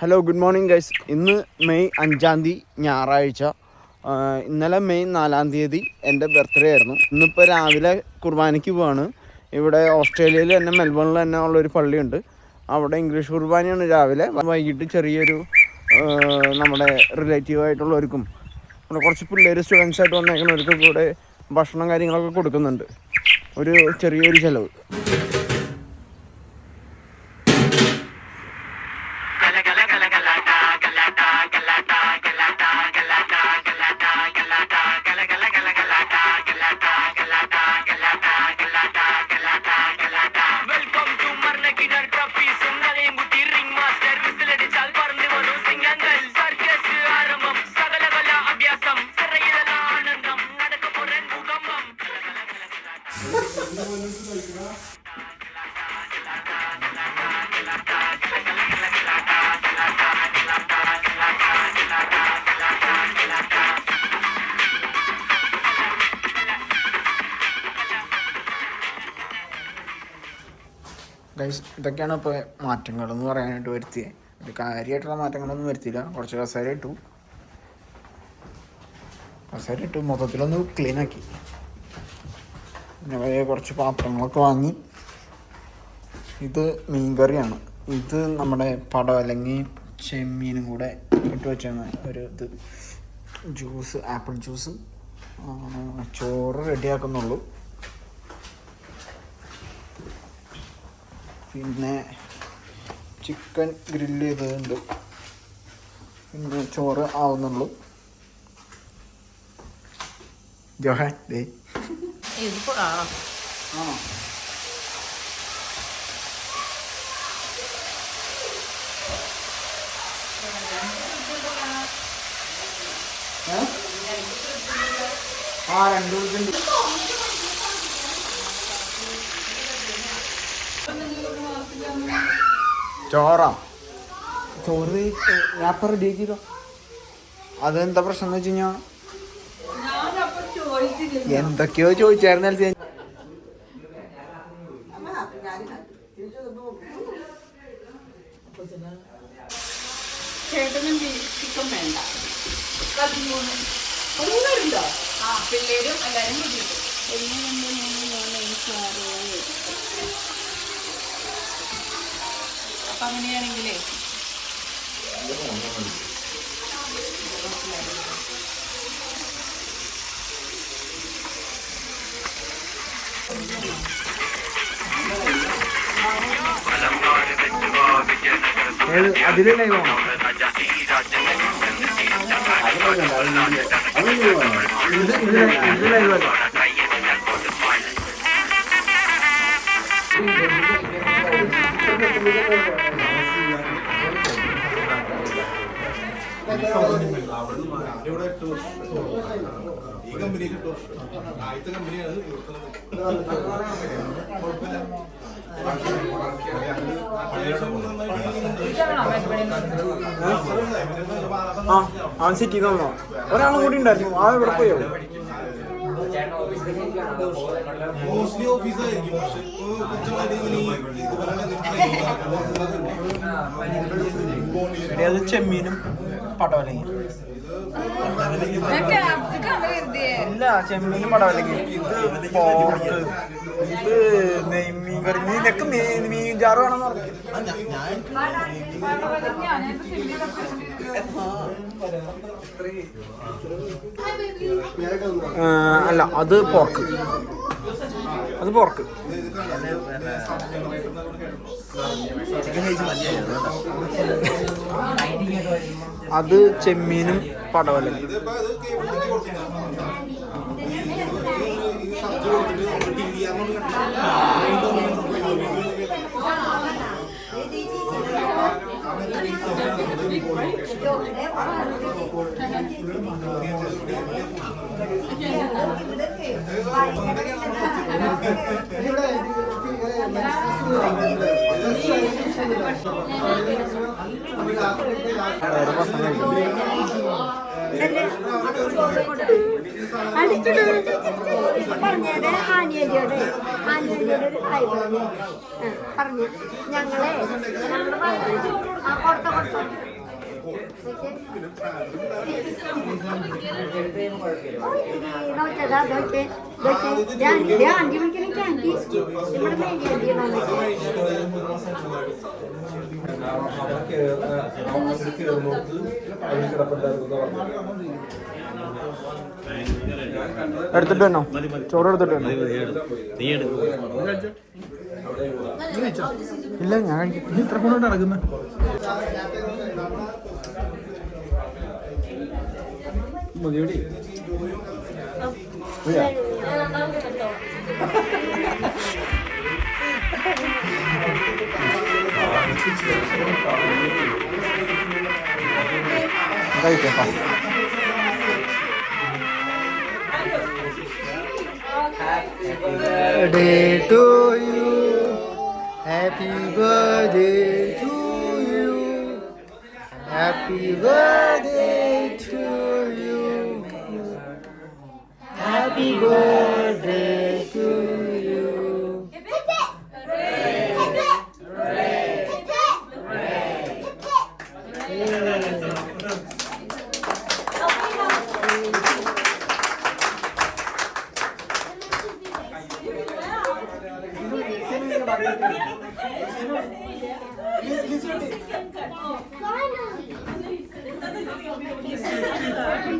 Hello good morning guys ഇന്ന് May അഞ്ചാം തീയതി ഞായറാഴ്ച. ഇന്നലെ മെയ് നാലാം തീയതി എന്റെ ബർത്ത്ഡേ ആയിരുന്നു. ഇന്നിപ്പോൾ രാവിലെ കുർബാനയ്ക്ക് പോവാണ്. ഇവിടെ ഓസ്ട്രേലിയയിൽ തന്നെ മെൽബണിൽ തന്നെ ഉള്ളൊരു പള്ളിയുണ്ട്. അവിടെ ഇംഗ്ലീഷ് കുർബാനയാണ് രാവിലെ. വൈകിട്ട് ചെറിയൊരു നമ്മുടെ റിലേറ്റീവായിട്ടുള്ളവർക്കും പിന്നെ കുറച്ച് പിള്ളേർ സ്റ്റുഡൻസ് ആയിട്ട് വന്നേക്കുന്നവർക്കും കൂടെ ഭക്ഷണം കാര്യങ്ങളൊക്കെ കൊടുക്കുന്നുണ്ട്. ഒരു ചെറിയൊരു ചിലവ്. ഗൈസ് ഇതൊക്കെയാണ് ഇപ്പോൾ മാറ്റങ്ങളെന്ന് പറയാനായിട്ട് വരുത്തിയത് ഒരു കാര്യമായിട്ടുള്ള മാറ്റങ്ങളൊന്നും വരുത്തിയില്ല. കുറച്ച് കസേര ഇട്ടു. കസേര ഇട്ടു. മൊത്തത്തിലൊന്ന് ക്ലീൻ ആക്കി. പിന്നെ കുറച്ച് പാത്രങ്ങളൊക്കെ വാങ്ങി. ഇത് മീൻകറിയാണ് ഇത് നമ്മുടെ പടവലങ്ങി ചെമ്മീനും കൂടെ ഇട്ട് വെച്ചാണ് ഒരു ഇത്. Juice apple juice. ചോറ് റെഡിയാക്കുന്നുള്ളൂ. പിന്നെ ചിക്കൻ ഗ്രില്ല് ചെയ്തതുണ്ട്. പിന്നെ ചോറ് ആവുന്നുള്ളൂ. ജോഹാൻ ദേ. ആണോ? ആ രണ്ടു ദിവസം ചോറാ. ചോറ് റെഡി ആക്കിയതോ? അതെന്താ പ്രശ്നം എന്ന് വെച്ച് കഴിഞ്ഞാ? എന്തൊക്കെയോ ചോദിച്ചായിരുന്നു ചേട്ടനും ചിക്കൻ വേണ്ട. പിള്ളേരും എല്ലാരും കൂടിയിട്ട് ഒന്ന് രണ്ട് മൂന്ന് നാല് അഞ്ച് ആറ് ഏഴ് എട്ട്. അപ്പൊ അങ്ങനെയാണെങ്കിലേ അതിൽ ലൈവാണോ ഇത് ലൈവല്ല ഈ കമ്പനി കിട്ടും ആദ്യത്തെ കമ്പനിയാണ് ആ അവൻ സിറ്റി തന്നോ ഒരാളും കൂടി ഉണ്ടായിരുന്നു. ആ ഇവിടെ പോയോ മോസ്റ്റ്ലി ഓഫീസായിരിക്കും പക്ഷെ ഇപ്പൊ കൊച്ചുമായിട്ട് ഇങ്ങനെ എടീ, അത് ചെമ്മീനും പടവലങ്ങി. ഇല്ല ചെമ്മീൻ പടവലങ്ങി. ഇത് പോർക്ക് ഇത് നെയ്മീൻ കറി. നിനക്ക് മീൻ മീൻ ചാറ് വേണമെന്ന് പറഞ്ഞു. ആ, അല്ല അത് പോർക്ക്. അത് പോർക്ക്. ചിക്കൻ കഴിച്ച് മതിയായിരുന്നു അത് ചെമ്മീനും പടവലും ഈ പറഞ്ഞത് ആനിയോട് ഹായ് പറഞ്ഞു ഞങ്ങളെ കൊടുത്ത കൊടുത്ത നോക്കി നോക്കി അഞ്ചു മണിക്ക് ആന്റി ഇവിടെ എടുത്തിട്ട് വേണോ ചോറ് എടുത്തിട്ട് വേണോ ഇല്ല ഞാൻ ഇത്ര കൊണ്ടോട്ട് നടക്കുന്ന. മതിയോടി 왜요? 가까이 대봐. Birthday to you, happy birthday to you, happy birthday. birthday you.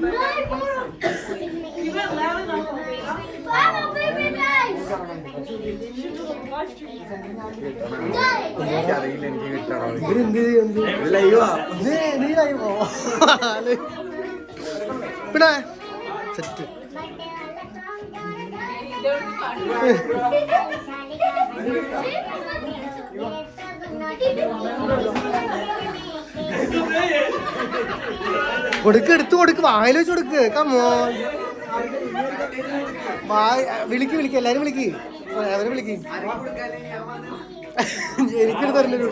Finally! ലൈവാ നീ സെറ്റ് കൊടുക്ക് എടുത്തു കൊടുക്ക്. വായിൽ വെച്ച് വായ വിളിക്ക് വിളിക്ക് എല്ലാരും വിളിക്ക് അവരെ വിളിക്ക് എനിക്കൊരു തരണ്ടല്ലോ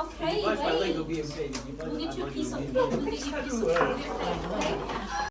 Okay, wait. we'll get you a piece of, food. we'll get you a piece of